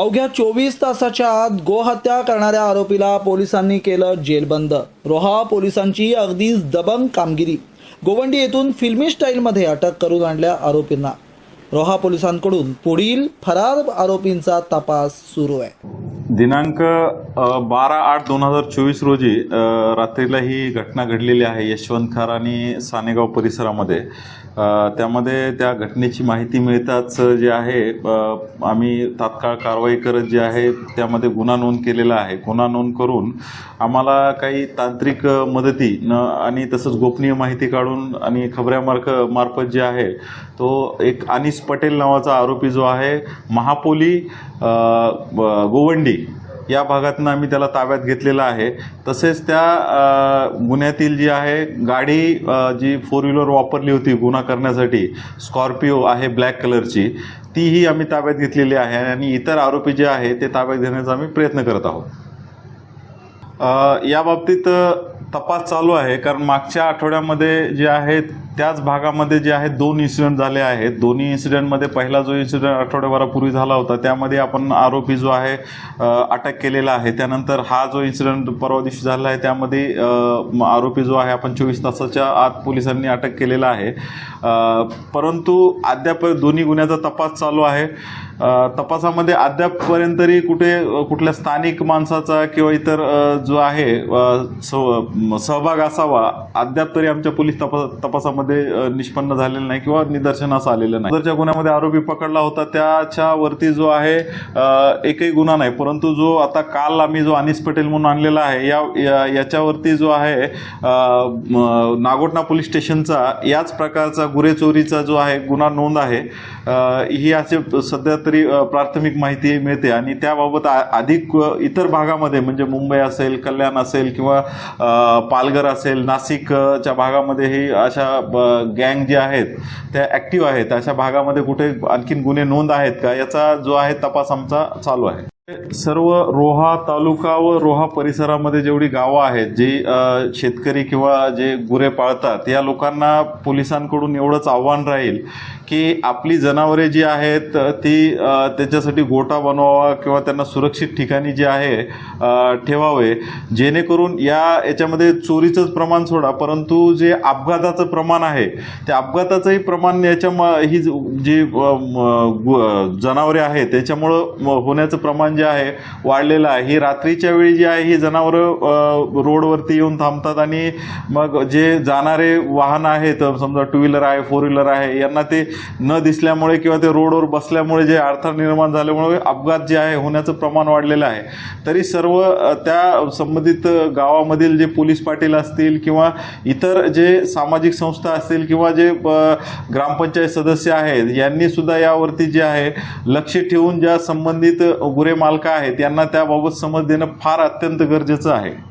अवघ्या चोवीस तासाच्या आत गोहत्या करणाऱ्या आरोपीला पोलिसांनी केलं जेलबंद. रोहा पोलिसांची अगदीच दबंग कामगिरी. गोवंडी येथून फिल्मी स्टाईलमध्ये अटक करून आणल्या आरोपींना. रोहा पोलिसांकडून पुढील फरार आरोपींचा तपास सुरू आहे. दिनांक बारा आठ दोन हजार चोवीस रोजी रात्रीला ही घटना घडलेली आहे यशवंत खार आणि सानेगाव परिसरामध्ये. त्यामध्ये त्या घटनेची माहिती मिळताच जे आहे आम्ही तात्काळ कारवाई करत जे आहे त्यामध्ये गुन्हा नोंद केलेला आहे. गुन्हा नोंद करून आम्हाला काही तांत्रिक मदती न आणि तसंच गोपनीय माहिती काढून आणि खबऱ्यामार्क मार्फत जे आहे तो एक अनिस पटेल नावाचा आरोपी जो आहे महापोली गोवंडी या भागातनं आम्ही त्याला ताब्यात घेतलेला आहे. तसेच त्या गुन्ह्यातील जी आहे गाडी जी फोर व्हीलर वापरली होती गुन्हा करण्यासाठी स्कॉर्पिओ आहे ब्लॅक कलरची तीही आम्ही ताब्यात घेतलेली आहे आणि इतर आरोपी जे आहे ते ताब्यात घेण्याचा आम्ही प्रयत्न करत आहोत. या बाबतीत तपास चालू आहे कारण मागच्या आठवड्यामध्ये जे आहेत त्याच भागामध्ये जे आहेत दोन इन्सिडेंट झाले आहेत. दोन्ही इन्सिडेंटमध्ये पहिला जो इन्सिडेंट आठवड्याभरापूर्वी झाला होता त्यामध्ये आपण आरोपी जो आहे अटक केलेला आहे. त्यानंतर हा जो इन्सिडेंट परवा दिवशी झाला आहे त्यामध्ये आरोपी जो आहे आपण चोवीस तासाच्या आत पोलिसांनी अटक केलेला आहे. परंतु अद्याप दोन्ही गुन्ह्याचा तपास चालू आहे. तपासामध्ये अद्यापपर्यंत तरी कुठे कुठल्या स्थानिक माणसाचा किंवा इतर जो आहे अ, सहभाग असावा. अद्याप तरी आमच्या पोलीस तपास तपासामध्ये निष्पन्न झालेलं नाही किंवा निदर्शनास आलेलं नाही. जरच्या गुन्ह्यामध्ये आरोपी पकडला होता त्याच्यावरती जो आहे एकही गुन्हा नाही. परंतु जो आता काल आम्ही जो अनिस पटेल म्हणून आणलेला आहे या याच्यावरती जो आहे नागोटना पोलीस स्टेशनचा याच प्रकारचा गुरे चोरीचा जो आहे गुन्हा नोंद आहे. ही असे सध्या तरी प्राथमिक माहिती मिळते आणि त्याबाबत आ- अधिक इतर भागामध्ये म्हणजे मुंबई असेल कल्याण असेल किंवा पालघर असेल नाशिकच्या भागामध्ये ही अशा गँग जे आहेत त्या ॲक्टिव्ह आहेत. अशा भागामध्ये कुठे आणखीन गुन्हे नोंद आहेत का? याचा जो आहे तपास आमचा चालू आहे. सर्व रोहा तालुका व रोहा परिसरामध्ये जेवढी गावं आहेत जी शेतकरी किंवा जे गुरे पाळतात या लोकांना पोलिसांकडून एवढंच आव्हान राहील की आपली जनावरे जी आहेत ती त्याच्यासाठी गोटा बनवावा किंवा त्यांना सुरक्षित ठिकाणी जे आहे ठेवावे. जेणेकरून या याच्यामध्ये चोरीचंच प्रमाण सोडा परंतु जे अपघाताचं प्रमाण आहे त्या अपघाताचंही प्रमाण याच्या म- ही जी जनावरे आहेत त्याच्यामुळं होण्याचं प्रमाण जे आहे वाढलेलं आहे. ही रात्रीच्या वेळी जी आहे ही जनावरं रोडवरती येऊन थांबतात आणि मग जे जाणारे वाहन आहेत समजा टू व्हीलर आहे फोर व्हीलर आहे यांना ते न दिसल्यामुळे किंवा ते रोडवर बसल्यामुळे जे अडथळा निर्माण झाल्यामुळे अपघात जे आहे होण्याचं प्रमाण वाढलेलं आहे. तरी सर्व त्या संबंधित गावामधील जे पोलीस पाटील असतील किंवा इतर जे सामाजिक संस्था असतील किंवा जे ग्रामपंचायत सदस्य आहेत यांनी सुद्धा यावरती जे आहे लक्ष ठेवून ज्या संबंधित गुरे मालक आहेत यांना त्याबाबत समज देणं फार अत्यंत गरजेचं आहे.